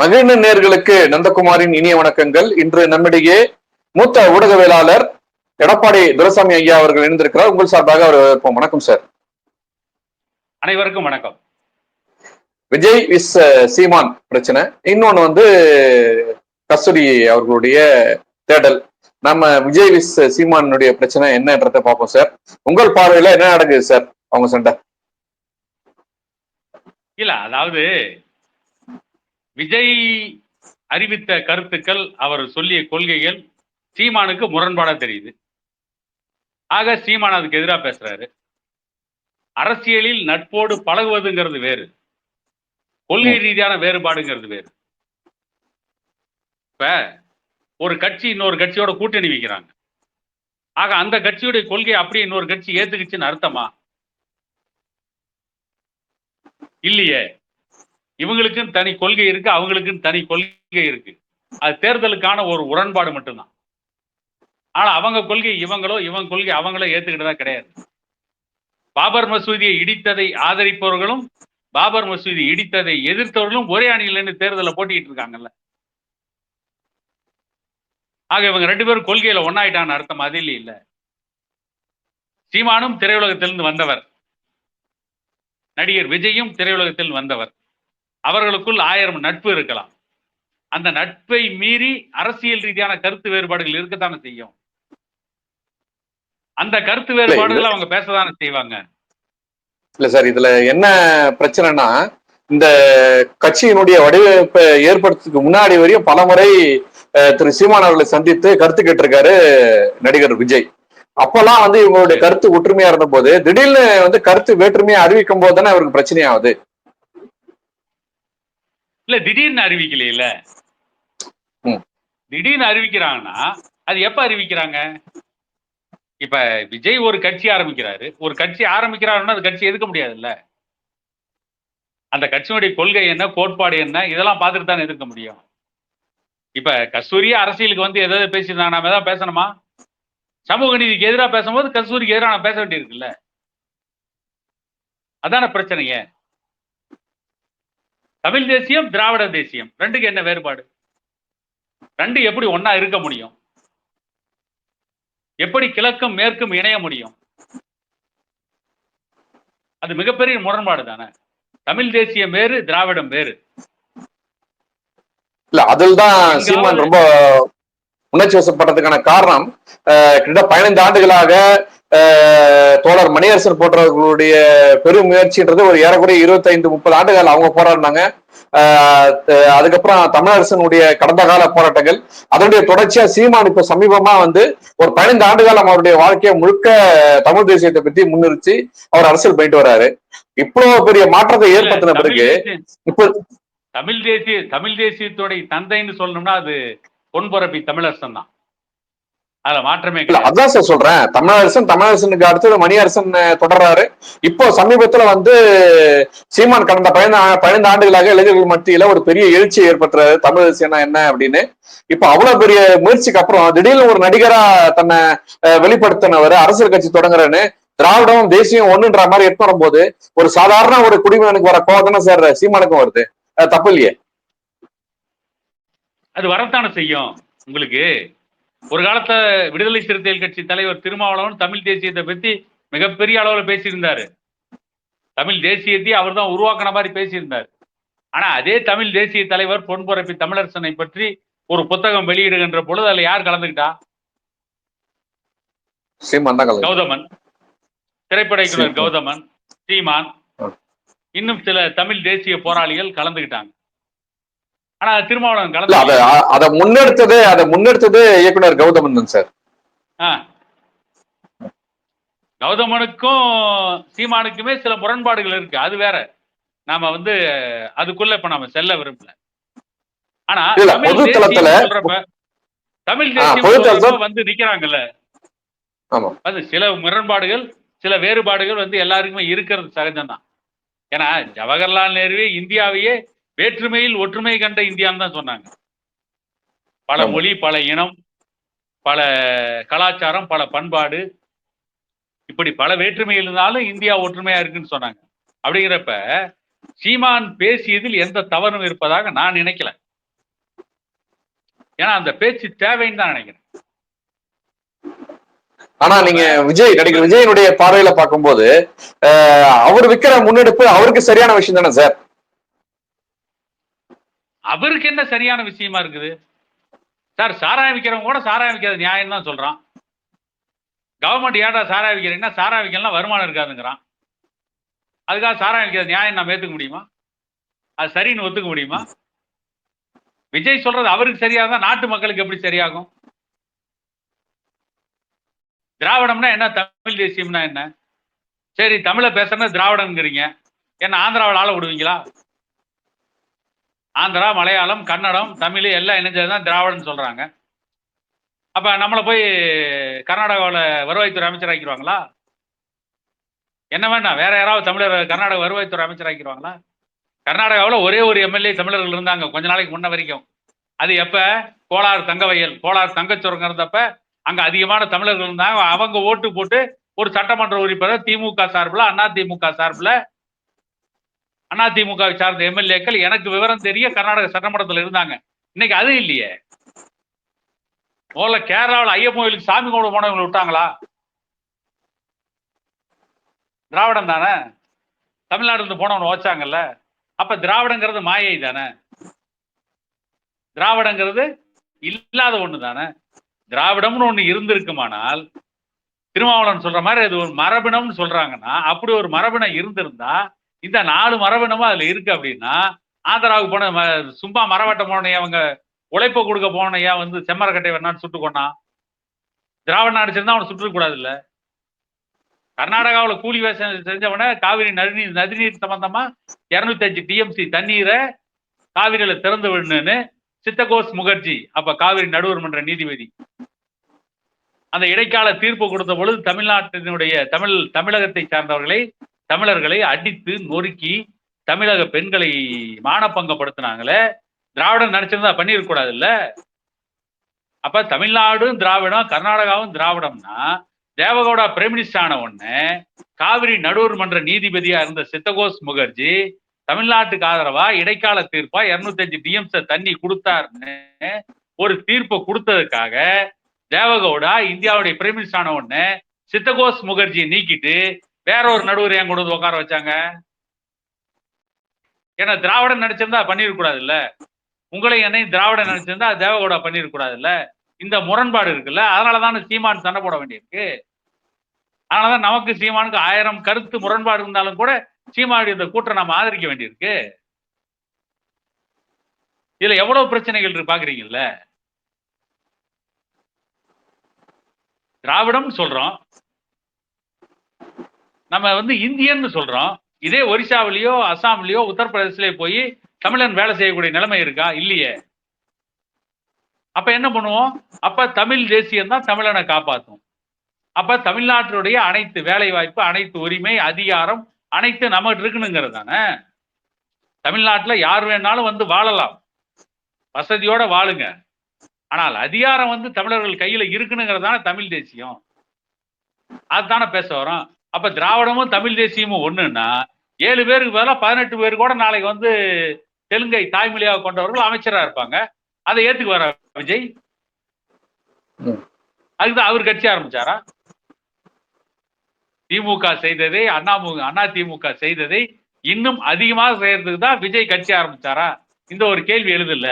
மகிழ்ந்த நேர்களுக்கு நந்தகுமாரின் இனிய வணக்கங்கள். இன்று நம்மிடையே மூத்த ஊடகவியலாளர் எடப்பாடி துரசாமி ஐயா அவர்கள் இணைந்திருக்கிறார். உங்கள் சார்பாக அவர் வரவேற்போம். வணக்கம் சார். அனைவருக்கும் வணக்கம். விஜய் விஸ் சீமான் பிரச்சனை. இன்னொன்னு வந்து கஸ்தூரி அவர்களுடைய தேடல். நம்ம விஜய் விஸ் சீமானுடைய பிரச்சனை என்னன்றதை பார்ப்போம் சார். உங்கள் பார்வையில என்ன நடக்குது சார்? அவங்க சண்டை. இல்ல அதாவது விஜய் அறிவித்த கருத்துக்கள் அவர் சொல்லிய கொள்கைகள் சீமானுக்கு முரண்பாடா தெரியுது. ஆக சீமான் அதுக்கு எதிராக பேசுறாரு. அரசியலில் நட்போடு பழகுவதுங்கிறது வேறு. கொள்கை ரீதியான வேறுபாடுங்கிறது வேறு. இப்ப ஒரு கட்சி இன்னொரு கட்சியோட கூட்டணி வைக்கிறாங்க. ஆக அந்த கட்சியுடைய கொள்கை அப்படியே இன்னொரு கட்சி ஏத்துக்கிச்சுன்னு அர்த்தமா? இல்லையே. இவங்களுக்குன்னு தனி கொள்கை இருக்கு அவங்களுக்குன்னு தனி கொள்கை இருக்கு. அது தேர்தலுக்கான ஒரு உடன்பாடு மட்டும்தான். ஆனா அவங்க கொள்கை இவங்களோ இவங்க கொள்கை அவங்களோ ஏத்துக்கிட்டதா கிடையாது. பாபர் மசூதியை இடித்ததை ஆதரிப்பவர்களும் பாபர் மசூதி இடித்ததை எதிர்த்தவர்களும் ஒரே அணியில தேர்தலில் போட்டிட்டு இருக்காங்கல்ல. ஆக இவங்க ரெண்டு பேரும் கொள்கையில ஒன்னாயிட்டான்னு அர்த்தம் அது இல்லை சீமானும் திரையுலகத்திலிருந்து வந்தவர். நடிகர் விஜயும் திரையுலகத்தில் வந்தவர். அவர்களுக்குள் ஆயிரம் நட்பு இருக்கலாம். அந்த நட்பை மீறி அரசியல் ரீதியான கருத்து வேறுபாடுகள் இருக்கத்தானே செய்யும். அந்த கருத்து வேறுபாடுகள் அவங்க பேசதானே செய்வாங்க. இல்ல சார் இதுல என்ன பிரச்சனைனா இந்த கட்சியினுடைய வடிவமைப்பை ஏற்படுத்துறதுக்கு முன்னாடி வரையும் பலமுறை அஹ், திரு சீமான் அவர்களை சந்தித்து கருத்து கேட்டிருக்காரு நடிகர் விஜய். அப்பெல்லாம் வந்து இவங்களுடைய கருத்து ஒற்றுமையா இருந்த போது திடீர்னு வந்து கருத்து வேற்றுமையா அறிவிக்கும் போது தானே அவருக்கு பிரச்சனை ஆகுது. இல்ல திடீர்னு அறிவிக்கல இல்ல ம். திடீர்னு அறிவிக்கிறாங்கன்னா அது எப்ப அறிவிக்கிறாங்க? இப்ப விஜய் ஒரு கட்சி ஆரம்பிக்கிறாரு. ஒரு கட்சி ஆரம்பிக்கிறாருன்னா அந்த கட்சி எதுக்க முடியாதுல்ல? அந்த கட்சியினுடைய கொள்கை என்ன கோட்பாடு என்ன இதெல்லாம் பார்த்துட்டு தானே எதிர்க்க முடியும். இப்ப கஸ்தூரியா அரசியலுக்கு வந்து எதாவது பேசியிருந்தாங்க நாம ஏதாவது பேசணுமா? சமூக நீதிக்கு எதிராக பேசும்போது கஸ்தூரிக்கு எதிராக நான் பேச வேண்டியிருக்குல்ல? அதான பிரச்சனையே தமிழ் தேசியம் திராவிட தேசியம் ரெண்டுக்கு என்ன வேறுபாடு? ரெண்டு எப்படி ஒண்ணா இருக்க முடியும்? எப்படி கிழக்கும் மேற்கும் இணைய முடியும்? அது மிகப்பெரிய முரண்பாடு தானே. தமிழ் தேசியம் வேறு திராவிடம் வேறு. இல்ல அதில் தான் சீமான் ரொம்ப உணர்ச்சி வசப்பட்டதுக்கான காரணம் கிட்டத்தட்ட பதினைந்து ஆண்டுகளாக தோழர் மணியரசன் போன்றவர்களுடைய பெரும் முயற்சின்றது ஒரு ஏறக்குறைய இருபத்தைந்து முப்பது ஆண்டுகள் அவங்க போராடினாங்க. அதுக்கப்புறம் தமிழரசனுடைய கடந்த கால போராட்டங்கள் அதனுடைய தொடர்ச்சியா சீமான் இப்ப சமீபமா வந்து ஒரு பதினைந்து ஆண்டு காலம் அவருடைய வாழ்க்கையை முழுக்க தமிழ் தேசியத்தை பத்தி முன்னிறுத்தி அவர் அரசியல் பண்ணிட்டு வர்றாரு இவ்வளவு பெரிய மாற்றத்தை ஏற்படுத்தின பிறகு இப்ப தமிழ் தேசிய தமிழ் தேசியத்துடைய தந்தைன்னு சொல்லணும்னா அது பொன்பரப்பி தமிழரசன் தான் அதுல மாற்றமே அதான் சார் சொல்றேன். தமிழரசன் தமிழரசனுக்கு அடுத்தது மணியரசன் தொடர்றாரு. இப்போ சமீபத்துல வந்து சீமான் கடந்த பதினைந்து பதினைந்து ஆண்டுகளாக இளைஞர்கள் மத்தியில ஒரு பெரிய எழுச்சி ஏற்பட்டுறாரு தமிழ் தேசியம்னா என்ன அப்படின்னு. இப்போ அவ்வளவு பெரிய முயற்சிக்கு அப்புறம் திடீர்னு ஒரு நடிகரா தன்னை வெளிப்படுத்தினவர் அரசியல் கட்சி தொடங்குறேன்னு திராவிடம் தேசியம் ஒண்ணுன்ற மாதிரி எடுத்து வரும்போது ஒரு சாதாரண ஒரு குடிமகனுக்கு வர கோவம் தானே சார் சீமானுக்கும் வருது. தப்பு இல்லையே. அது வரத்தானே செய்யும் உங்களுக்கு? ஒரு காலத்துல விடுதலை சிறுத்தைகள் கட்சி தலைவர் திருமாவளவன் தமிழ் தேசியத்தை பத்தி மிகப்பெரிய அளவுல பேசியிருந்தாரு. தமிழ் தேசியத்தை அவர் தான் உருவாக்கின மாதிரி பேசியிருந்தார். ஆனா அதே தமிழ் தேசிய தலைவர் பொன்பரப்பி தமிழரசனை பற்றி ஒரு புத்தகம் வெளியிடுகின்ற பொழுது அதுல யார் கலந்துக்கிட்டா? சீமான் தான் கலந்து கௌதமன். திரைப்பட இயக்குனர். கௌதமன் சீமான். இன்னும் சில தமிழ் தேசிய போராளிகள் கலந்துக்கிட்டாங்க. ஆனா திருமாவளவன் கலந்து அத அதை முன்னெடுத்தது அதை முன்னெடுத்தது இயக்குனர் கௌதமன் சார். கௌதமனுக்கும் சீமானுக்குமே சில முரண்பாடுகள் இருக்கு. அது வேற. நாம வந்து அதுக்குள்ள இப்ப நாம செல்ல விரும்பல. ஆனா தமிழ் பொது தளத்துல- தேசியம் தமிழ் தேசியம் வந்து நிக்கிறாங்கல்ல. அது சில முரண்பாடுகள் சில வேறுபாடுகள் வந்து எல்லாருக்குமே இருக்கிறது சகஜம்தான். ஏன்னா ஜவஹர்லால் நேருவே இந்தியாவையே வேற்றுமையில் ஒற்றுமை கண்ட இந்தியான்னு தான் சொன்னாங்க. பல. மொழி பல இனம் பல கலாச்சாரம் பல பண்பாடு இப்படி பல வேற்றுமை இருந்தாலும் இந்தியா ஒற்றுமையா இருக்குன்னு சொன்னாங்க. அப்படிங்கிறப்ப சீமான் பேசியதில் எந்த தவறும் இருப்பதாக நான் நினைக்கல. ஏன்னா அந்த பேச்சு தேவைன்னு தான் நினைக்கிறேன். ஆனா நீங்க விஜய் நடிகர் விஜயனுடைய பார்வையில பார்க்கும்போது அவர் வைக்கிற முன்னெடுப்பு அவருக்கு சரியான விஷயம் தானே சார்? அவருக்கு என்ன சரியான விஷயமா இருக்குது? சார் சாராயம் விற்கிறவங்க கூட சாராயம் விற்கிறது நியாயம் தான் சொல்றான். கவர்மெண்ட் ஏடா சாராயம் விற்கிறீங்கன்னா சாராயம் விற்கலாம் வருமானம் இருக்காதுங்கிறான். அதுக்காக சாராயம் விற்கிறது நியாயம் நம்ம ஏற்றுக்க முடியுமா? அது சரின்னு ஒத்துக்க முடியுமா? விஜய் சொல்றது அவருக்கு சரியாக தான் நாட்டு மக்களுக்கு எப்படி சரியாகும்? திராவிடம்னா என்ன? தமிழ் தேசியம்னா என்ன? சரி தமிழை பேசுறதுனா திராவிடம்ங்கிறீங்க. என்ன ஆந்திராவில் ஆள விடுவீங்களா? ஆந்திரா மலையாளம் கன்னடம் தமிழ் எல்லாம் இணைஞ்சது தான் திராவிடன்னு சொல்கிறாங்க அப்போ நம்மளை போய் கர்நாடகாவில் வருவாய்த்துறை அமைச்சர் ஆக்கிடுவாங்களா என்ன வேண்டாம் வேற யாராவது தமிழர் கர்நாடக வருவாய்த்துறை அமைச்சர் ஆக்கிடுவாங்களா கர்நாடகாவில் ஒரே ஒரு எம்எல்ஏ தமிழர்கள் இருந்தாங்க கொஞ்ச நாளைக்கு முன்ன வரைக்கும். அது எப்போ? கோலார் தங்கவயல் கோலார் தங்கச்சுரங்க இருந்தப்ப அங்கே அதிகமான தமிழர்கள் இருந்தாங்க. அவங்க ஓட்டு போட்டு ஒரு சட்டமன்ற உறுப்பினர் திமுக சார்பில் அண்ணா திமுக சார்பில் அதிமுகவை சார்ந்த எம்எல்ஏக்கள் எனக்கு விவரம் தெரிய கர்நாடக சட்டமன்றத்தில் இருந்தாங்க. இன்னைக்கு அது இல்லையே. முதல்ல கேரளாவில் ஐயப்பன் கோயிலுக்கு சாமி கும்பிட போனவங்களை விட்டாங்களா? திராவிடம் தானே? தமிழ்நாடு இருந்து போனவனை வச்சாங்கல்ல. அப்ப திராவிடங்கிறது மாயை தானே? திராவிடங்கிறது இல்லாத ஒண்ணு தானே? திராவிடம்னு ஒண்ணு இருந்திருக்குமானால் திருமாவளவன் சொல்ற மாதிரி அது ஒரு மரபினம்னு சொல்றாங்கன்னா அப்படி ஒரு மரபினம் இருந்திருந்தா இந்த நாலு மரபினமும் அதுல இருக்கு அப்படின்னா ஆந்திராவுக்கு போன ம- சும்மா மரவட்ட போனையா அவங்க உழைப்ப கொடுக்க போனையா வந்து செம்மரக்கட்டை வேணான்னு சுட்டு கொண்டான் திராவிட நாடு சேர்ந்தா அவனை சுட்டுக்கூடாது இல்ல. கர்நாடகாவில் கூலி வேஷம் செஞ்சவன காவிரி நதிநீர் நதிநீர் சம்பந்தமா இருநூத்தி அஞ்சு டிஎம்சி தண்ணீரை காவிரியில திறந்து விடணுன்னு சித்தகோஸ் முகர்ஜி அப்ப காவிரி நடுவர் மன்ற நீதிபதி. அந்த இடைக்கால தீர்ப்பு கொடுத்த பொழுது தமிழ்நாட்டினுடைய தமிழ் தமிழகத்தை சார்ந்தவர்களை தமிழர்களை அடித்து நொறுக்கி தமிழக பெண்களை மானப்பங்கப்படுத்தினாங்களே திராவிடம் நினைச்சிருந்தா பண்ணிருக்க கூடாது இல்ல அப்ப தமிழ்நாடும் திராவிடம் கர்நாடகாவும் திராவிடம்னா தேவகவுடா பிரைம் மினிஸ்டர் ஆன உடனே காவிரி நடுவர் மன்ற நீதிபதியா இருந்த சித்தகோஸ் முகர்ஜி தமிழ்நாட்டுக்கு ஆதரவா இடைக்கால தீர்ப்பா இருநூத்தஞ்சு டிஎம்ஸ் தண்ணி கொடுத்தாருன்னு ஒரு தீர்ப்பை கொடுத்ததுக்காக தேவகவுடா இந்தியாவுடைய பிரைம் மினிஸ்டர் ஆன உடனே சித்தகோஸ் முகர்ஜியை நீக்கிட்டு வேற ஒரு நடுவர் ஏன் கொண்டு வந்து உட்கார வச்சாங்க? ஏன்னா திராவிடம் நினைச்சிருந்தா பண்ணிருக்க கூடாது இல்ல உங்களை என்னையும் திராவிடம் நினைச்சிருந்தா தேவகோடா பண்ணிருக்க கூடாது இல்ல இந்த முரண்பாடு இருக்குல்ல? அதனாலதான் சீமான் சண்டை போட வேண்டியிருக்கு. அதனாலதான் நமக்கு சீமானுக்கு ஆயிரம் கருத்து முரண்பாடு இருந்தாலும் கூட சீமானுடைய இந்த கூட்டம் நம்ம ஆதரிக்க வேண்டியிருக்கு. இதுல எவ்வளவு பிரச்சனைகள் இருக்கு பாக்குறீங்கல்ல? திராவிடம் சொல்றோம். நம்ம வந்து இந்தியன்னு சொல்றோம். இதே ஒரிசாவிலேயோ அசாம்லயோ உத்தரப்பிரதேசலயோ போய் தமிழன் வேலை செய்யக்கூடிய நிலைமை இருக்கா? இல்லையே. அப்ப என்ன பண்ணுவோம்? அப்ப தமிழ் தேசியம் தான் தமிழனை காப்பாற்றும் அப்ப தமிழ்நாட்டினுடைய அனைத்து வேலை வாய்ப்பு அனைத்து உரிமை அதிகாரம் அனைத்து நமக்கு இருக்கணுங்கிறது தானே. தமிழ்நாட்டில் யார் வேணாலும் வந்து வாழலாம். வசதியோட வாழுங்க. ஆனால் அதிகாரம் வந்து தமிழர்கள் கையில இருக்கணுங்கிறது தானே தமிழ் தேசியம். அதுதானே பேச வரோம். அப்ப திராவிடமும் தமிழ் தேசியமும் ஒண்ணுன்னா ஏழு பேருக்கு பதிலாக பதினெட்டு பேர் கூட நாளைக்கு வந்து தெலுங்கை தாய்மொழியாக கொண்டவர்கள் அமைச்சரா இருப்பாங்க. அதை ஏத்துக்கு வர விஜய். அதுக்குதான் அவர் கட்சி ஆரம்பிச்சாரா? திமுக செய்ததை அண்ணாமு அண்ணா திமுக செய்ததை இன்னும் அதிகமாக செய்யறதுக்கு தான் விஜய் கட்சி ஆரம்பிச்சாரா? இந்த ஒரு கேள்வி எழுதில்ல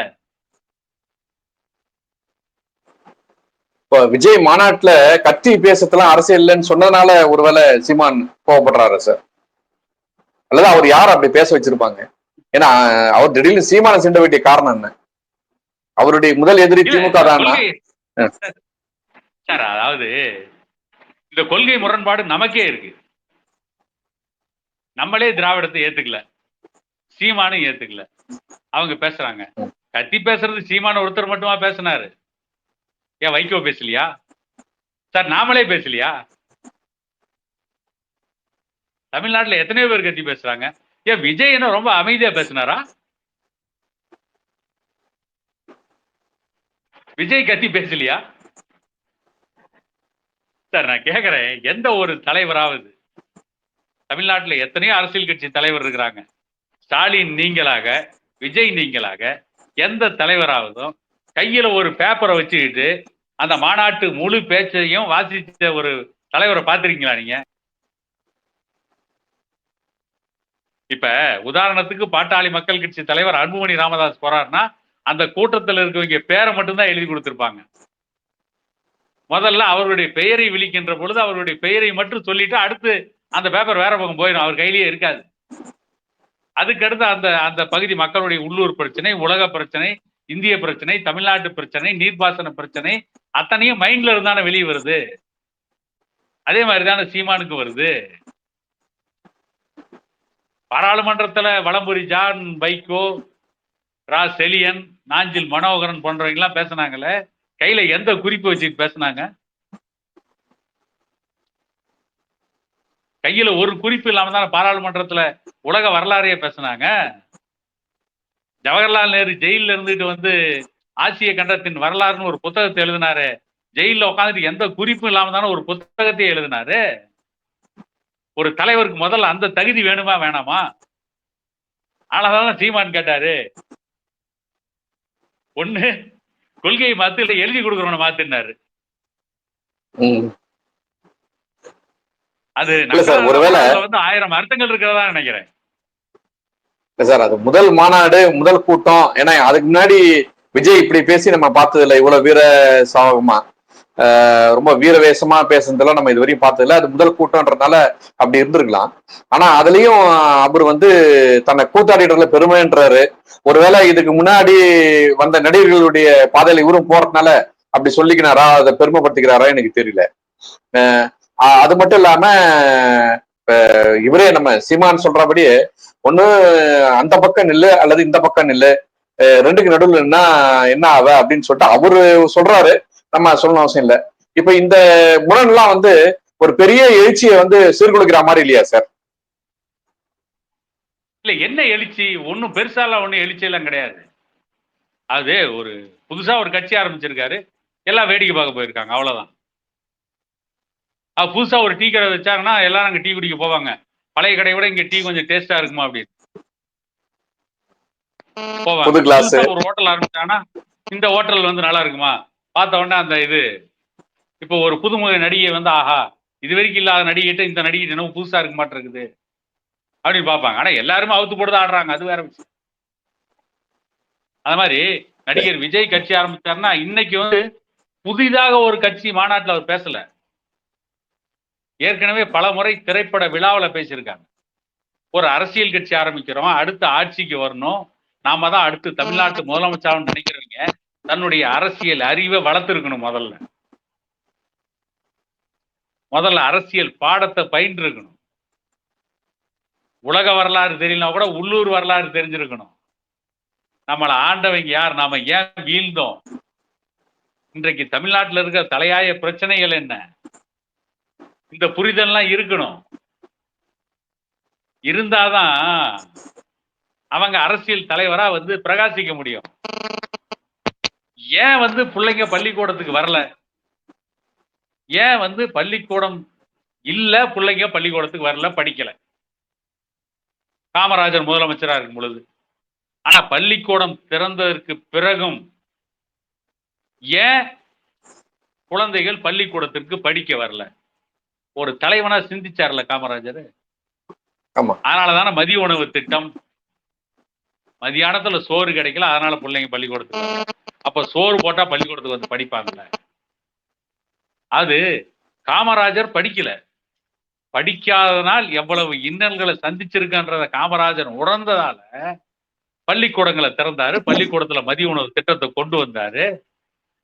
இப்ப விஜய் மாநாட்டுல கத்தி பேசத்தெல்லாம் அரசியல் இல்லைன்னு சொன்னதுனால ஒருவேளை சீமான் கோவப்படுறாரு சார்? அல்லது அவர் யார் அப்படி பேச வச்சிருப்பாங்க? ஏன்னா அவர் திடீர்னு சீமான சிண்ட வேண்டிய காரணம் என்ன? அவருடைய முதல் எதிரி திமுக தானா? சார் அதாவது இந்த கொள்கை முரண்பாடு நமக்கே இருக்கு. நம்மளே திராவிடத்தை ஏத்துக்கல. சீமானும் ஏத்துக்கல. அவங்க பேசுறாங்க. கத்தி பேசுறது சீமான ஒருத்தர் மட்டுமா பேசினாரு? ஏன் வைகோ பேசலையா? சார் நாமளே பேசலையா? தமிழ்நாட்டில் எத்தனையோ பேர் கத்தி பேசுறாங்க. ஏன் விஜய் என்ன ரொம்ப அமைதியா பேசினாரா? விஜய் கத்தி பேசலையா? சார் நான் கேக்குறேன் எந்த ஒரு தலைவராவது தமிழ்நாட்டில் எத்தனையோ அரசியல் கட்சி தலைவர் இருக்கிறாங்க. ஸ்டாலின் நீங்களாக விஜய் நீங்களாக எந்த தலைவராவதும் கையில ஒரு பேப்பரை வச்சுக்கிட்டு அந்த மாநாட்டு முழு பேச்சையும் வாசிச்ச ஒரு தலைவரை பார்த்திருக்கீங்களா நீங்க? இப்ப உதாரணத்துக்கு பாட்டாளி மக்கள் கட்சி தலைவர் அன்புமணி ராமதாஸ் போறாருன்னா அந்த கூட்டத்தில் இருக்கவங்க பேரை மட்டும்தான் எழுதி கொடுத்துருப்பாங்க. முதல்ல அவருடைய பெயரை விழிக்கின்ற பொழுது அவருடைய பெயரை மட்டும் சொல்லிட்டு அடுத்து அந்த பேப்பர் வேற பக்கம் போயிடும் அவர் கையிலேயே இருக்காது. அதுக்கடுத்து அந்த அந்த பகுதி மக்களுடைய உள்ளூர் பிரச்சனை உலக பிரச்சனை இந்திய பிரச்சனை தமிழ்நாட்டு பிரச்சனை நீர்ப்பாசன பிரச்சனை அத்தனையும் மைண்ட்ல இருந்தான வெளியே வருது. அதே மாதிரி தானே சீமானுக்கு வருது. பாராளுமன்றத்துல வளம்புரி ஜான் வைகோ ரா செலியன் நாஞ்சில் மனோகரன் போன்றவங்க எல்லாம் பேசுனாங்கல்ல கையில எந்த குறிப்பு வச்சுட்டு பேசுனாங்க? கையில ஒரு குறிப்பு இல்லாம தானே பாராளுமன்றத்துல உலக வரலாறையே பேசுனாங்க? ஜவஹர்லால் நேரு ஜெயில இருந்துட்டு வந்து ஆசிய கண்டத்தின் வரலாறுன்னு ஒரு புத்தகத்தை எழுதினாரு. ஜெயில உட்காந்துட்டு எந்த குறிப்பும் இல்லாம தானே ஒரு புத்தகத்தையே எழுதினாரு. ஒரு தலைவருக்கு முதல்ல அந்த தகுதி வேணுமா வேணாமா? ஆனாதான் சீமான் கேட்டாரு. ஒண்ணு கொள்கையை மாத்து இல்ல எழுதி கொடுக்கறவன மாத்தினாரு. அது வந்து ஆயிரம் அர்த்தங்கள் இருக்கிறதா நினைக்கிறேன். இல்ல சார் அது முதல் மாநாடு முதல் கூட்டம். ஏன்னா அதுக்கு முன்னாடி விஜய் இப்படி பேசி நம்ம பார்த்தது இல்லை இவ்வளவு வீர சாகமா ரொம்ப வீரவேசமா பேசுனதெல்லாம் நம்ம இது வரையும் பார்த்ததில்ல. அது முதல் கூட்டம்ன்றதுனால அப்படி இருந்திருக்கலாம். ஆனா அதுலயும் அவர் வந்து தன்னை கூத்தாடிடுறதுல பெருமைன்றாரு. ஒருவேளை இதுக்கு முன்னாடி வந்த நடிகர்களுடைய பாதையில இவரும் போறதுனால அப்படி சொல்லிக்கினாரா? அதை பெருமைப்படுத்திக்கிறாரா? எனக்கு தெரியல. ஆஹ் அது மட்டும் இல்லாம இவரே நம்ம சீமான் சொல்றபடியே ஒண்ணு அந்த பக்கம் நில்லு அல்லது இந்த பக்கம் நில்லு. ரெண்டுக்கு நடுவில் என்ன என்ன ஆவ அப்படின்னு சொல்லிட்டு அவரு சொல்றாரு. நம்ம சொல்லணும் அவசியம் இல்லை. இப்ப இந்த முரண்லாம் வந்து ஒரு பெரிய எழுச்சியை வந்து சீர்குலைக்கிற மாதிரி இல்லையா சார்? இல்ல என்ன எழுச்சி? ஒன்னும் பெருசாலாம் ஒன்னும் எழுச்சி எல்லாம் கிடையாது. அது ஒரு புதுசா ஒரு கட்சி ஆரம்பிச்சிருக்காரு. எல்லாம் வேடிக்கை பார்க்க போயிருக்காங்க அவ்வளவுதான். புதுசா ஒரு டீ கடை வச்சாங்கன்னா எல்லாரும் அங்க டீ குடிக்க போவாங்க. பழைய கடையை விட இங்க டீ கொஞ்சம் டேஸ்டா இருக்குமா அப்படின்னு. போவாங்க. ஒரு ஹோட்டல் ஆரம்பிச்சாங்கன்னா இந்த ஹோட்டல் வந்து நல்லா இருக்குமா? பார்த்த உடனே அந்த இது இப்போ ஒரு புதுமுக நடிகை வந்து ஆஹா இது வரைக்கும் இல்லாத நடிகிட்ட இந்த நடிகை என்னவோ புதுசா இருக்க மாட்டிருக்குது. அப்படின்னு பார்ப்பாங்க. ஆனா எல்லாருமே அவுத்து போட்டு ஆடுறாங்க. அது வேற விஷயம். அது மாதிரி நடிகர் விஜய் கட்சி ஆரம்பிச்சாருன்னா இன்னைக்கு வந்து புதிதாக ஒரு கட்சி மாநாட்டுல அவர் பேசல. ஏற்கனவே பல முறை திரைப்பட விழாவில் பேசியிருக்காங்க. ஒரு அரசியல் கட்சி ஆரம்பிக்கிறோம் அடுத்த ஆட்சிக்கு வரணும். நாம தான் அடுத்து தமிழ்நாட்டு முதலமைச்சர்னு நினைக்கிறவங்க தன்னுடைய அரசியல் அறிவை வளர்த்துருக்கணும் முதல்ல. முதல்ல அரசியல் பாடத்தை பயின்று இருக்கணும் உலக வரலாறு தெரியலனா கூட உள்ளூர் வரலாறு தெரிஞ்சிருக்கணும். நம்மளை ஆண்டவங்க யார்? நாம ஏன் வீழ்ந்தோம்? இன்றைக்கு தமிழ்நாட்டில் இருக்கிற தலையாய பிரச்சனைகள் என்ன? இந்த புரிதல்லாம் இருக்கணும். இருந்தாதான் அவங்க அரசியல் தலைவரா வந்து பிரகாசிக்க முடியும். ஏன் வந்து பிள்ளைங்க பள்ளிக்கூடத்துக்கு வரல? ஏன் வந்து பள்ளிக்கூடம் இல்ல பிள்ளைங்க பள்ளிக்கூடத்துக்கு வரல படிக்கல? காமராஜர் முதலமைச்சரா இருக்கும் பொழுது. ஆனா பள்ளிக்கூடம் திறந்ததற்கு பிறகும் ஏன் குழந்தைகள் பள்ளிக்கூடத்திற்கு படிக்க வரல? ஒரு தலைவனா சிந்திச்சார்ல காமராஜர்? ஆமா. அதனாலதானே மதிய உணவு திட்டம்? மதியானத்துல சோறு கிடைக்கல அதனால பிள்ளைங்க பள்ளிக்கூடத்துக்கு. அப்ப சோறு போட்டா பள்ளிக்கூடத்துக்கு வந்து படிப்பாங்கல்ல? அது காமராஜர் படிக்கல. படிக்காதனால் எவ்வளவு இன்னல்களை சந்திச்சிருக்கன்றத காமராஜர் உணர்ந்ததால பள்ளிக்கூடங்களை திறந்தாரு. பள்ளிக்கூடத்துல மதிய உணவு திட்டத்தை கொண்டு வந்தாரு.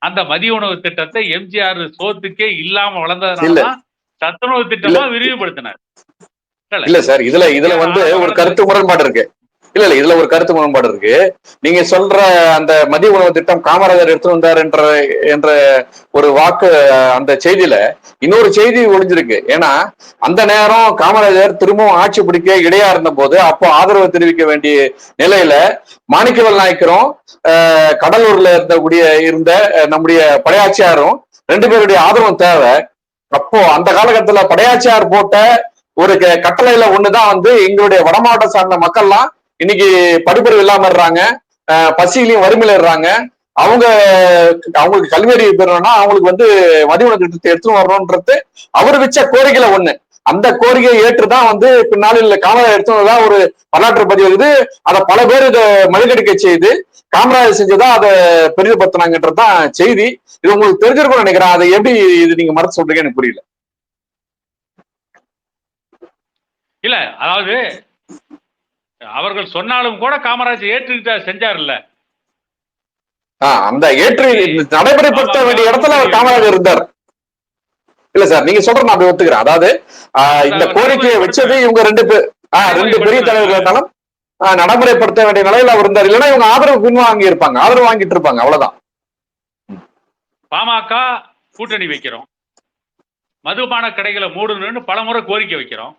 அந்த மதிய உணவு திட்டத்தை எம்ஜிஆர் சோத்துக்கே இல்லாம வளர்ந்ததுனாலதான் சத்துணவு திட்டமா விரிவுபடுத்தினார். இல்ல சார் இதுல இதுல வந்து ஒரு கருத்து முரண்பாடு இருக்கு. இல்ல இல்ல இதுல ஒரு கருத்து முரண்பாடு இருக்கு. நீங்க சொல்ற அந்த மதிய உணவு திட்டம் காமராஜர் எடுத்து வந்தார் என்ற என்ற ஒரு வாக்கு அந்த செய்தியில இன்னொரு செய்தி ஒளிஞ்சிருக்கு. ஏன்னா அந்த நேரம் காமராஜர் திரும்பவும் ஆட்சி பிடிக்க இடையா இருந்த போது அப்போ ஆதரவு தெரிவிக்க வேண்டிய நிலையில மாணிக்கவல் நாயக்கரும் கடலூர்ல இருந்தக்கூடிய இருந்த நம்முடைய படையாட்சியாரும் ரெண்டு பேருடைய ஆதரவும் தேவை. அப்போ அந்த காலகட்டத்துல படையாச்சியார் போட்ட ஒரு க- கட்டளையில ஒண்ணுதான் வந்து எங்களுடைய வடமாவட்ட சார்ந்த மக்கள்லாம் இன்னைக்கு படிப்பறிவு இல்லாம இருறாங்க. பசியிலையும் வறுமையில இருறாங்க. அவங்க அவங்களுக்கு கல்வி அறிவு பெறணும்னா அவங்களுக்கு வந்து மதிவன திட்டத்தை எடுத்துன்னு வரணும்ன்றது அவர் வச்ச கோரிக்கையில ஒண்ணு. அந்த கோரிக்கையை ஏற்றுதான் வந்து பின்னாளில் காமராஜர் எடுத்துதான் ஒரு வரலாற்று பதிவு இருக்குது. அதை பல பேர் இதை மழுகடிக்க செய்து காமராஜர் செஞ்சதா அதை பெரிதுபடுத்தினாங்கன்றதுதான் செய்தி. இது உங்களுக்கு தெரிஞ்சிருக்கும்னு நினைக்கிறேன். அதை எப்படி இது நீங்க மறந்து சொல்றீங்க எனக்கு புரியல. இல்ல அதாவது அவர்கள் சொன்னாலும் கூட காமராஜர் ஏற்றுக்கிட்ட செஞ்சார்ல. ஆஹ் அந்த ஏற்று நடைமுறைப்படுத்த வேண்டிய இடத்துல அவர் காமராஜர் இருந்தார். இல்ல சார் நீங்க சொல்ற நான் அப்படி ஒத்துக்கிறேன். அதாவது இந்த கோரிக்கையை வச்சது இவங்க ரெண்டு பேர் ஆஹ் ரெண்டு பெரிய தலைவர்கள் இருந்தாலும் நடைமுறைப்படுத்த வேண்டிய நிலையில அவர் இருந்தார். இல்லைன்னா இவங்க ஆதரவு பின்வாங்கி இருப்பாங்க. ஆதரவு வாங்கிட்டு இருப்பாங்க. அவ்வளவுதான். பாமக கூட்டணி வைக்கிறோம். மதுபான கடைகளை மூடணும்னு பலமுறை கோரிக்கை வைக்கிறோம்.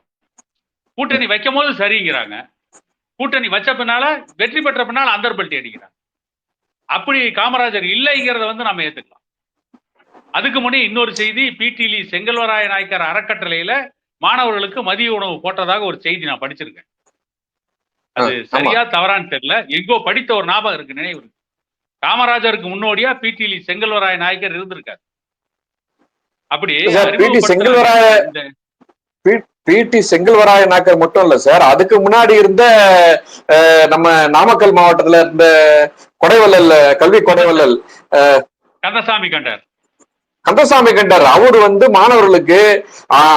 கூட்டணி வைக்கும் போது சரிங்கிறாங்க. கூட்டணி வச்ச பின்னால வெற்றி பெற்ற பின்னால அந்தர்பல்ட்டி அடிக்கிறாங்க அப்படி காமராஜர் இல்லைங்கிறத வந்து நம்ம ஏத்துக்கலாம். அதுக்கு முன்னே இன்னொரு செய்தி பிடிலி செங்கல்வராய நாயக்கர் அறக்கட்டளையில மாணவர்களுக்கு மதிய உணவு போட்டதாக ஒரு செய்தி நான் படிச்சிருக்கேன். அது. சரியா தவறான்னு தெரியல. எங்கோ படித்த ஒரு ஞாபகம் இருக்கு நினைவு இருக்கு. காமராஜருக்கு முன்னோடியா பிடிலி செங்கல்வராய நாயக்கர் இருந்திருக்காரு. அப்படி செங்கல்வராய- பிடி செங்கல்வராய நாயக்கர் மட்டும் இல்ல சார். அதுக்கு முன்னாடி இருந்த நம்ம நாமக்கல் மாவட்டத்துல இருந்த கொடைவள்ளல் கல்வி கொடைவள்ளல் கந்தசாமி கண்டார். கந்தசாமி கண்டர். அவர் வந்து மாணவர்களுக்கு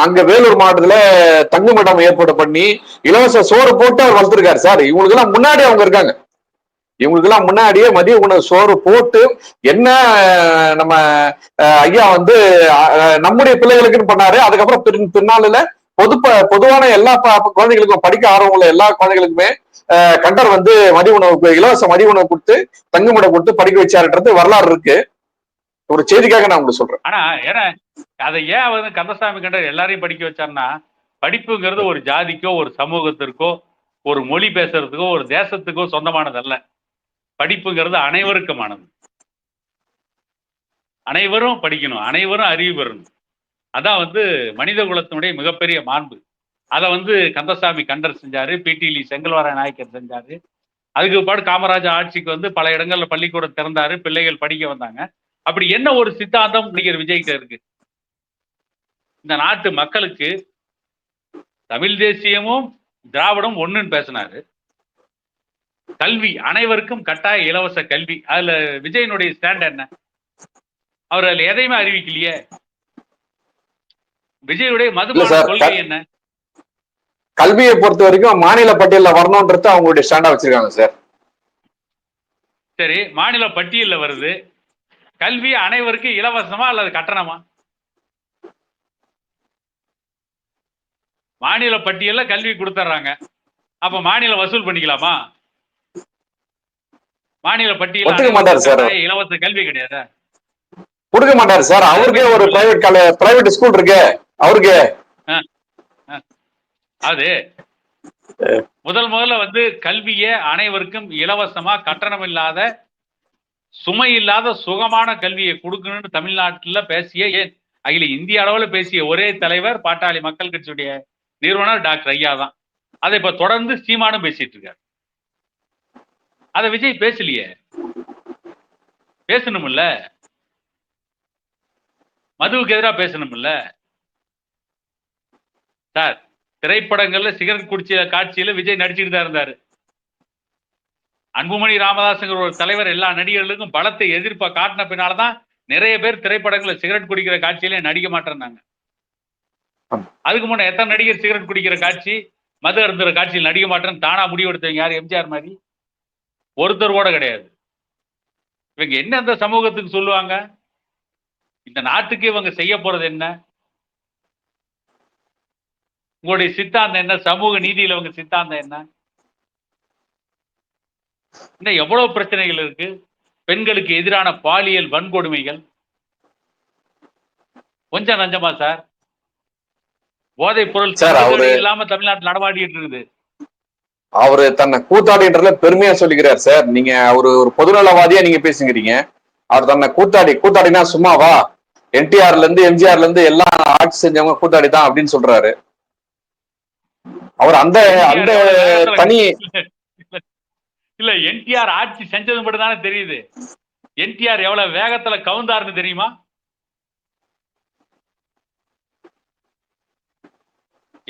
அங்க வேலூர் மாவட்டத்துல தங்குமிடம் ஏற்பாடு பண்ணி இலவச சோறு போட்டு அவர் வளர்த்திருக்காரு. சார் இவங்களுக்கு எல்லாம் முன்னாடி அவங்க இருக்காங்க. இவங்களுக்கு எல்லாம் முன்னாடியே மதிய உணவு சோறு போட்டு என்ன நம்ம ஐயா வந்து நம்முடைய பிள்ளைகளுக்குன்னு பண்ணாரு. அதுக்கப்புறம் பின்னாளில பொது பொதுவான எல்லா குழந்தைகளுக்கும் படிக்க ஆர்வம் உள்ள எல்லா குழந்தைகளுக்குமே கண்டர் வந்து மதிய உணவு இலவச மதிய உணவு கொடுத்து தங்குமிடம் கொடுத்து படிக்க வச்சாருன்றது வரலாறு இருக்கு. ஒரு செய்திக்காக நான் உங்களுக்கு சொல்றேன். ஆனா ஏன்னா அதை ஏன் வந்து கந்தசாமி கண்டர் எல்லாரையும் படிக்க வச்சார்னா படிப்புங்கிறது ஒரு ஜாதிக்கோ ஒரு சமூகத்திற்கோ ஒரு மொழி பேசுறதுக்கோ ஒரு தேசத்துக்கோ சொந்தமானதல்ல. படிப்புங்கிறது அனைவருக்குமானது. அனைவரும் படிக்கணும் அனைவரும் அறிவு பெறணும். அதான் வந்து மனித குலத்தினுடைய மிகப்பெரிய மாண்பு. அதை வந்து கந்தசாமி கண்டர் செஞ்சாரு பிடிலி செங்கல்வார நாயக்கர் செஞ்சாரு. அதுக்கு பாடு காமராஜர் ஆட்சிக்கு வந்து பல இடங்கள்ல பள்ளிக்கூடம் திறந்தாரு பிள்ளைகள் படிக்க வந்தாங்க. அப்படி என்ன ஒரு சித்தாந்தம் நடிகர் விஜய்கிட்ட இருக்கு? இந்த நாட்டு மக்களுக்கு தமிழ் தேசியமும் திராவிடம் ஒண்ணுன்னு பேசினாரு. கல்வி அனைவருக்கும் கட்டாய இலவச கல்வி. அதுல விஜயனுடைய ஸ்டாண்ட் என்ன? அவர் அதுல எதையுமே அறிவிக்கலையே. விஜயுடைய மதுபான கொள்கை என்ன? கல்வியை பொறுத்த வரைக்கும் மாநில பட்டியல்ல வரணும்ன்றது அவங்களுடைய ஸ்டாண்டா வச்சிருக்காங்க சார். சரி மாநில பட்டியல்ல வருது. கல்வி அனைவருக்கும் இலவசமா அல்லது கட்டணமா? மாநில பட்டியல்ல கல்வி கொடுத்துட்றாங்க அப்ப மாநில வசூல் பண்ணிக்கலாமா? மாநில பட்டியல் இலவச கல்வி கிடையாது? கொடுக்க மாட்டாரு சார். அவருக்கே ஒரு பிரைவேட் காலே பிரைவேட் ஸ்கூல் இருக்கு. அவருக்கு. அது முதல் முதல்ல வந்து கல்வியை அனைவருக்கும் இலவசமா கட்டணம் இல்லாத சுமை இல்லாத சுகமான கல்வியை கொடுக்கணும்னு தமிழ்நாட்டுல பேசிய ஏன்? அகில இந்திய அளவுல பேசிய ஒரே தலைவர் பாட்டாளி மக்கள் கட்சியுடைய நிறுவனர் டாக்டர் ஐயா தான். அதை இப்ப தொடர்ந்து சீமானும் பேசிட்டு இருக்காரு. அத விஜய் பேசலையே? பேசணும்ல மதுவுக்கு எதிராக பேசணும்ல சார் திரைப்படங்கள்ல சிகரெட் குடிச்ச காட்சியில விஜய் நடிச்சுட்டு தான் இருந்தாரு. அன்புமணி ராமதாஸ்ங்கிற ஒரு தலைவர் எல்லா நடிகர்களுக்கும் பலத்தை எதிர்ப்பா காட்டின பின்னாலதான் நிறைய பேர் திரைப்படங்கள்ல சிகரெட் குடிக்கிற காட்சியில நடிக்க மாட்டேன்னாங்க. அதுக்கு முன்ன எத்தனை நடிகர் சிகரெட் குடிக்கிற காட்சி மது அருந்துற காட்சியில் நடிக்க மாட்டேன்னு தானா முடிவெடுத்தவங்க யார்? எம்ஜிஆர் மாதிரி? ஒருத்தர் கூட கிடையாது. இவங்க என்ன அந்த சமூகத்துக்கு சொல்லுவாங்க? இந்த நாட்டுக்கு இவங்க செய்ய போறது என்ன? உங்களுடைய சித்தாந்தம் என்ன? சமூக நீதியில உங்க சித்தாந்தம் என்ன? இன்னும் எவ்வளவு பிரச்சனைகள் இருக்கு? பெண்களுக்கு எதிரான பாலியல் வன்கொடுமைகள். கொஞ்சம் நஞ்சமா சார். போதைப் பொருள் இல்லாம தமிழ்நாட்டில் நடமாடிட்டு இருக்குது. அவரு தன்னை கூத்தாடின்றதுல பெருமையா சொல்லிக்கிறார் சார். நீங்க அவரு ஒரு பொதுநலவாதியா நீங்க பேசுங்கிறீங்க அவர் தன்னை கூத்தாடி கூத்தாடினா சும்மாவா என்டிஆர்ல இருந்து எம்ஜிஆர்ல இருந்து எல்லாம் ஆட்சி செஞ்சவங்க கூத்தாடி தான் அப்படின்னு சொல்றாரு. அவர் அந்த அந்த தனி இல்ல என்டிஆர் ஆட்சி செஞ்சது மட்டும் தானே தெரியுது. என்டிஆர் எவ்வளவு வேகத்துல கவுந்தாருன்னு தெரியுமா?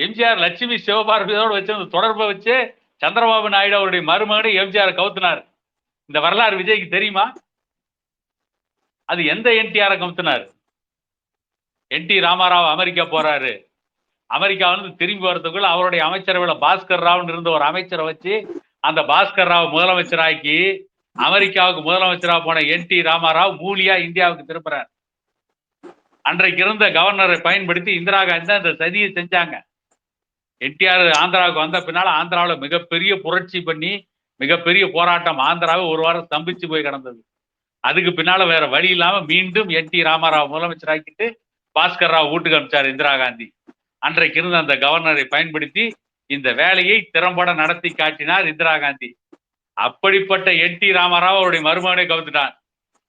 எம்ஜிஆர் லட்சுமி சிவபார்வதியோடு வச்சிருந்த தொடர்பை வச்சு சந்திரபாபு நாயுடு அவருடைய மருமகனை எம்ஜிஆர் கவுத்தினார். இந்த வரலாறு விஜய்க்கு தெரியுமா? அது எந்த என்டிஆரை கவுத்தினார்? என்டி ராமாராவ் அமெரிக்கா போறாரு. அமெரிக்காவில வந்து திரும்பி வரதுக்குள்ள அவருடைய அமைச்சரவையில் பாஸ்கர் ராவ்னு இருந்த ஒரு அமைச்சரை வச்சு அந்த பாஸ்கர் ராவ் முதலமைச்சராக்கி அமெரிக்காவுக்கு முதலமைச்சரா போன என் டி ராமாராவ் மூலியா இந்தியாவுக்கு திருப்புறார் அன்றைக்கு இருந்த கவர்னரை பயன்படுத்தி இந்திரா காந்தி தான் இந்த சதியை செஞ்சாங்க. என்டிஆர் ஆந்திராவுக்கு வந்த பின்னால ஆந்திராவில் மிகப்பெரிய புரட்சி பண்ணி மிகப்பெரிய போராட்டம் ஆந்திராவை ஒரு வாரம் ஸ்தம்பிச்சு போய் கிடந்தது. அதுக்கு பின்னால வேற வழி இல்லாம மீண்டும் என் டி ராமாராவ் முதலமைச்சராக்கிட்டு பாஸ்கர் ராவ் வீட்டுக்கு அனுப்பிச்சார் இந்திரா காந்தி. அன்றைக்கு இருந்த அந்த கவர்னரை பயன்படுத்தி இந்த வேலையை திறம்பட நடத்தி காட்டினார் இந்திரா காந்தி. அப்படிப்பட்ட என் டி ராமராவ் அவருடைய மருமகனை கவுத்துட்டார்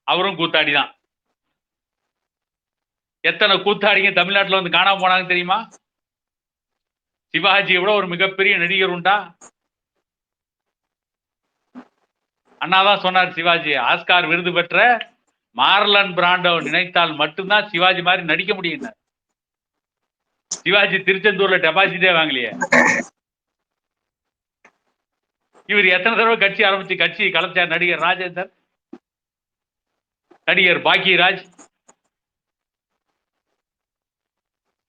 அவரும் கூத்தாடி தான் எத்தனை கூத்தாடிங்க தமிழ்நாட்டில் வந்து காணாம போனாங்க தெரியுமா? சிவாஜியை விட ஒரு மிகப்பெரிய நடிகர் உண்டா? அண்ணாதான் சொன்னார் சிவாஜி ஆஸ்கார் விருது பெற்ற மார்லன் பிராண்டோ நினைத்தால் மட்டும்தான் சிவாஜி மாதிரி நடிக்க முடியும் சிவாஜி திருச்செந்தூர்ல டெபாசிட்டே வாங்கலையே. இவர் எத்தனை தடவை கட்சி ஆரம்பிச்சு கட்சி கலைச்சார் நடிகர் ராஜேந்தர்? நடிகர் பாக்கியராஜ்.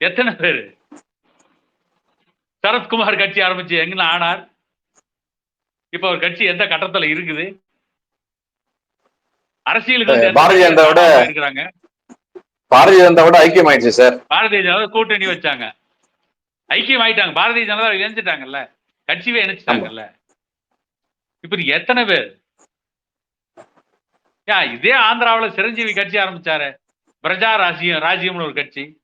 எத்தனை பேரு? சரத்குமார் கட்சி ஆரம்பிச்சு எங்க ஆனார்? இப்ப ஒரு கட்சி எந்த கட்டத்துல இருக்குது? அரசியலுக்கு இருக்கிறாங்க? பாரதிய ஜனதாவோட ஐக்கியம் ஆயிடுச்சு சார். பாரதிய ஜனதா கூட்டணி வச்சாங்க. ஐக்கியம் ஆயிட்டாங்க பாரதிய ஜனதா இணைஞ்சிட்டாங்கல்ல. கட்சியே இணைச்சிட்டாங்கல்ல. இப்ப இது எத்தனை பேர்? ஏன் இதே ஆந்திராவுல சிரஞ்சீவி கட்சி ஆரம்பிச்சாரு. பிரஜா ராஜ்யம் ராஜ்யம்னு ஒரு கட்சி.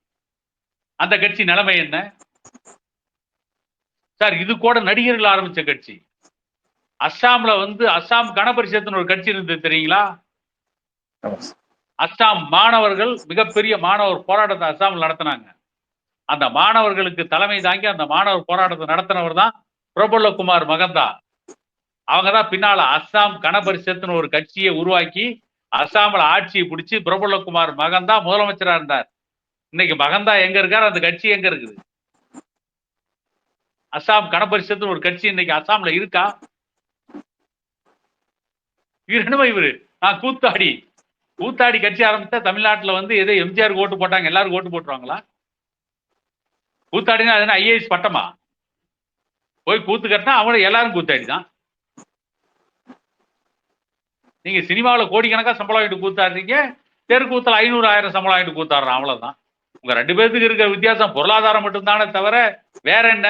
அந்த கட்சி நிலைமை என்ன? சார் இது கூட நடிகர்கள் ஆரம்பிச்ச கட்சி. அஸ்ஸாம்ல வந்து அஸ்ஸாம் கணபரிஷத்துன்னு ஒரு கட்சி இருந்தது தெரியுங்களா? அஸ்ஸாம் மாணவர்கள் மிகப்பெரிய மாணவர் போராட்டத்தை அஸ்ஸாமில் நடத்தினாங்க. அந்த மாணவர்களுக்கு தலைமை தாங்கி அந்த மாணவர் போராட்டத்தை நடத்தினவர் தான் பிரபுல்லகுமார் மகந்தா. அவங்க தான் பின்னால அஸ்ஸாம் கணபரிஷத்துன்னு ஒரு கட்சியை உருவாக்கி அஸ்ஸாமில் ஆட்சியை பிடிச்சி பிரபுல்லகுமார் மகந்தா முதலமைச்சரா இருந்தார். இன்னைக்கு மகந்தா எங்க இருக்கார்? அந்த கட்சி எங்க இருக்குது? அஸ்ஸாம் கணபரிசத்துன்னு ஒரு கட்சி இன்னைக்கு அஸ்ஸாம்ல இருக்கா? இவர் இவரு? நான் கூத்தாடி. கூத்தாடி கட்சி ஆரம்பிச்சா தமிழ்நாட்டில் வந்து எதோ எம்ஜிஆர் ஓட்டு போட்டாங்க எல்லாரும் ஓட்டு போட்டுருவாங்களா? கூத்தாடினா அது ஐஏஎஸ் பட்டமா? போய் கூத்து கட்டினா அவங்கள எல்லாரும் கூத்தாடி தான் நீங்க சினிமாவில் கோடிக்கணக்காக சம்பளம் வாங்கிட்டு கூத்தாடுறீங்க தெருக்கூத்தில் ஐநூறு ஆயிரம் சம்பளம் வாங்கிட்டு கூத்தாடுறான் அவ்வளோதான் உங்க ரெண்டு பேர்த்துக்கு இருக்கிற வித்தியாசம் பொருளாதாரம் மட்டும்தானே தவிர வேற என்ன?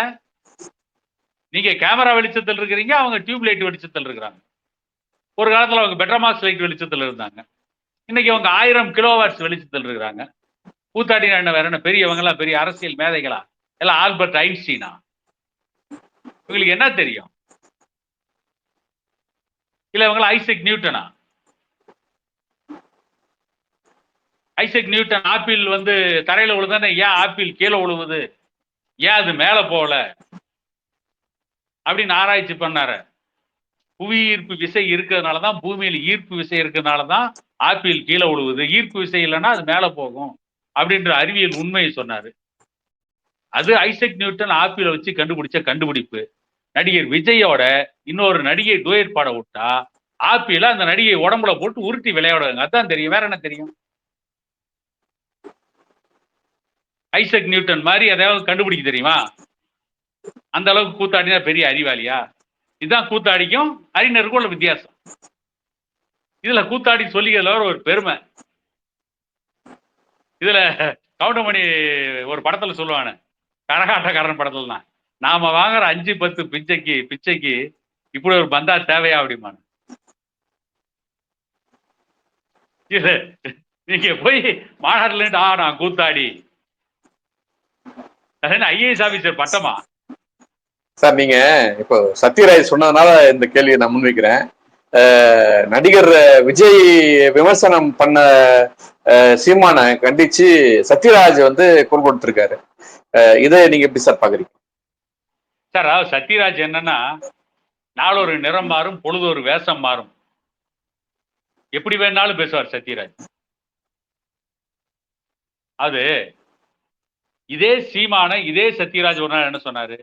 நீங்க கேமரா வெளிச்சத்தில் இருக்கிறீங்க அவங்க டியூப் லைட் வெளிச்சத்தில் இருக்கிறாங்க. ஒரு காலத்தில் அவங்க பெட்ரமாக்ஸ் லைட் வெளிச்சத்தில் இருந்தாங்க. இன்னைக்கு அவங்க ஆயிரம் கிலோவாட்ஸ் வெளிச்சத்தில் இருக்கிறாங்க. கூத்தாடி என்ன வேற என்ன பெரியவங்க பெரிய அரசியல் மேதைகளா? எல்லாம் ஆல்பர்ட் ஐன்ஸ்டீனா? இவங்களுக்கு என்ன தெரியும்? இல்ல இவங்களா ஐசக் நியூட்டனா? ஐசக் நியூட்டன் ஆப்பிள் வந்து தரையில விழுந்தானே ஏன் ஆப்பிள் கீழே விழுவுது? ஏன் அது மேல போகல? அப்படின்னு ஆராய்ச்சி பண்ணாரு. புவி ஈர்ப்பு விசை இருக்கிறதுனால தான் பூமியில் ஈர்ப்பு விசை இருக்கிறதுனால தான் ஆப்பிள் கீழே விழுவுது ஈர்ப்பு விசை இல்லைன்னா அது மேலே போகும் அப்படின்ற அறிவியல் உண்மையை சொன்னார். அது ஐசக் நியூட்டன் ஆப்பிளை வச்சு கண்டுபிடிச்ச கண்டுபிடிப்பு. நடிகர் விஜயோட இன்னொரு நடிகை டூயட் பாட விட்டா ஆப்பிள அந்த நடிகை உடம்புல போட்டு உருட்டி விளையாடுவாங்க. அதான் தெரியும். வேற என்ன தெரியும்? ஐசக் நியூட்டன் மாதிரி எதையாவது கண்டுபிடிக்க தெரியுமா? அந்த அளவுக்கு கூத்தாடினா பெரிய அறிவாளியா? இதுதான் கூத்தாடிக்கும் அறிஞருக்கும் உள்ள வித்தியாசம். இதுல கூத்தாடி சொல்லிக்கிறதுல ஒரு பெருமை. இதுல கவுண்டமணி ஒரு படத்துல சொல்லுவானு. கரகாட்டக்காரன் படத்துல தான் நாம வாங்குற அஞ்சு பத்து பிச்சைக்கு பிச்சைக்கு இப்படி ஒரு பந்தா தேவையா அப்படிமானு இது நீங்க போய் மாநாட்டுல இருந்து, ஆ நான் கூத்தாடி. IAS officer பட்டமா? சார் நீங்க இப்போ சத்யராஜ் சொன்னதுனால இந்த கேள்வியை நான் முன்வைக்கிறேன். நடிகர் விஜய் விமர்சனம் பண்ண சீமான சீமானை கண்டிச்சு சத்யராஜ் வந்து குரல் கொடுத்திருக்காரு. இதை நீங்க எப்படி சார் பாக்குறீங்க? சார் அதாவது சத்யராஜ் என்னன்னா நாளொரு நிறம் மாறும் பொழுது ஒரு வேஷம் மாறும். எப்படி வேணாலும் பேசுவார் சத்யராஜ். அது இதே சீமான இதே சத்யராஜ் ஒரு நாள் என்ன சொன்னாரு?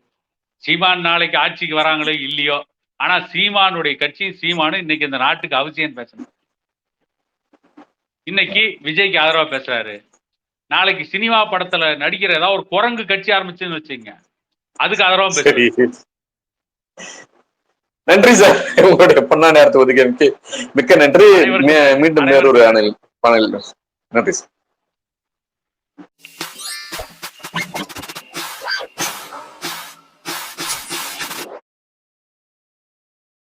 சீமான் நாளைக்கு ஆட்சிக்கு வராங்களோ இல்லையோ? ஆனா சீமானுடைய கட்சி சீமானு இன்னைக்கு இந்த நாட்டுக்கு அவசியம் பேசணும். இன்னைக்கு விஜய்க்கு ஆதரவா பேசுறாரு. நாளைக்கு சினிமா படத்துல நடிக்கிற ஏதாவது ஒரு குரங்கு கட்சி ஆரம்பிச்சுன்னு வச்சுங்க அதுக்கு ஆதரவா பேசுறாரு. சரி. நன்றி சார். உங்களுடைய பொண்ணா நேரத்தை ஒதுக்கியமைக்கு மிக்க நன்றி. மீண்டும் வேறொரு அணில் பாடல் நன்றி சார்.